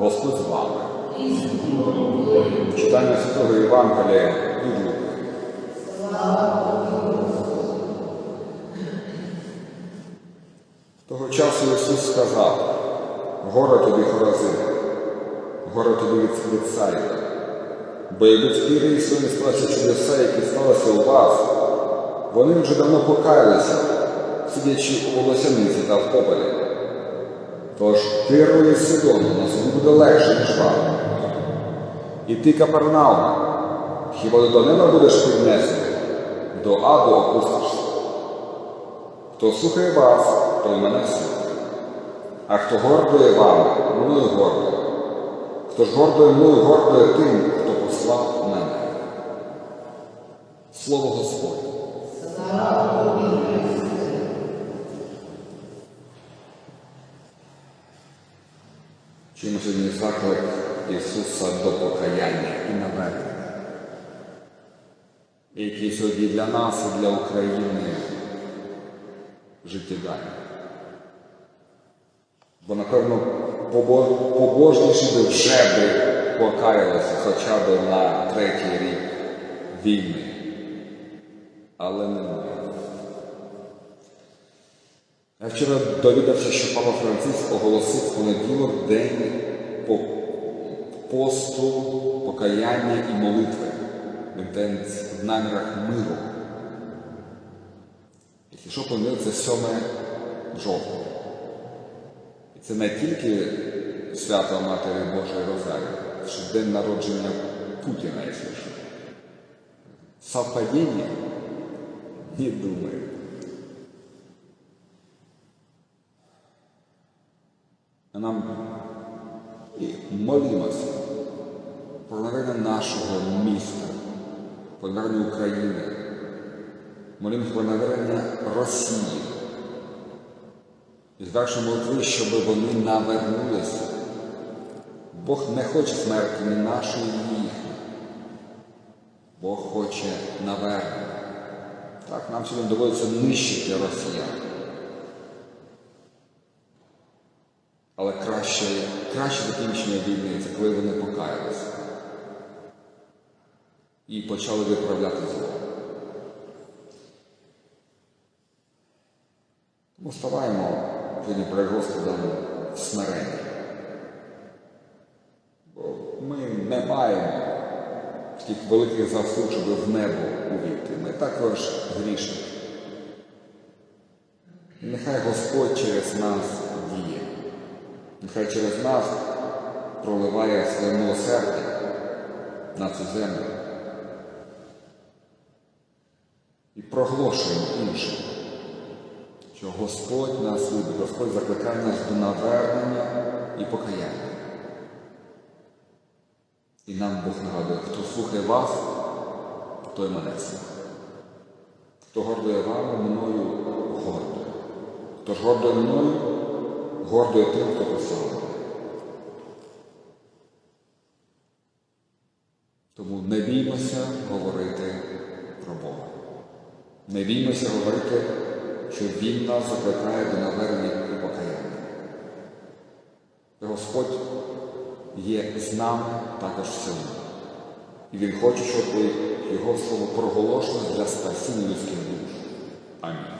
Господь з вами. Читання Святого Євангелія від Луки. Того часу Ісус сказав, горе тобі Хоразин, горе тобі від Вітсаїда, бо якби Тирі і Сині справці чудеса, які сталися у вас, вони вже давно покаялися, сидячи у волосяниці та в попелі. Тож Тиру і Сидону на суді буде легше, ніж вам. І ти, Капернаума, хіба до неба будеш піднесений, до аду опустишся. Хто слухає вас, той мене слухає. А хто гордує вами, мною гордує. Хто ж гордує мною, гордує тим, хто послав мене. Слово Господь. Чуємо сьогодні заклик Ісуса до покаяння і навернення, який сьогодні для нас і для України життєдальний. Бо, напевно, побо- побожніші би вже би покаялися хоча б на третій рік війни. Але не ми. Я вчора довідався, що Папа Франциск оголосив понеділок день посту, покаяння і молитви в намірах миру. Якщо що помил, це 7 жовтня. І це не тільки свято Матері Божої Розарії, це день народження Путіна, якщо що. Совпадіння? Не думаю. Нам про навернення нашого міста, про навернення України. Молімося про навернення Росії. І звершимо молитви, щоб вони навернулися. Бог не хоче смерті ні нашої, ні їхньої. Бог хоче навернення. Так, нам сьогодні доводиться нищити росіян. Але краще, краще закінчення війни це коли вони покаялися і почали виправляти зло. Тому ставаємо сьогодні перед Господом в смиренні. Бо ми не маємо таких великих заслуг, щоб в небо увійти. Ми також грішні. Нехай Господь через нас. Нехай через нас проливає своє милосердя на цю землю і проголошуємо іншим, що Господь нас любить, Господь закликає нас до навернення і покаяння. І нам Бог нагадує, хто слухає вас, той мене слухає. Хто гордує вами, мною гордує. Хто ж гордує мною, гордує тим, хто послав. Тому не біймося говорити про Бога. Не біймося говорити, що Він нас закликає до навернення і покаяння. Господь є з нами також сьогодні. І Він хоче, щоб його слово проголошено для спасіння людських душ. Амінь.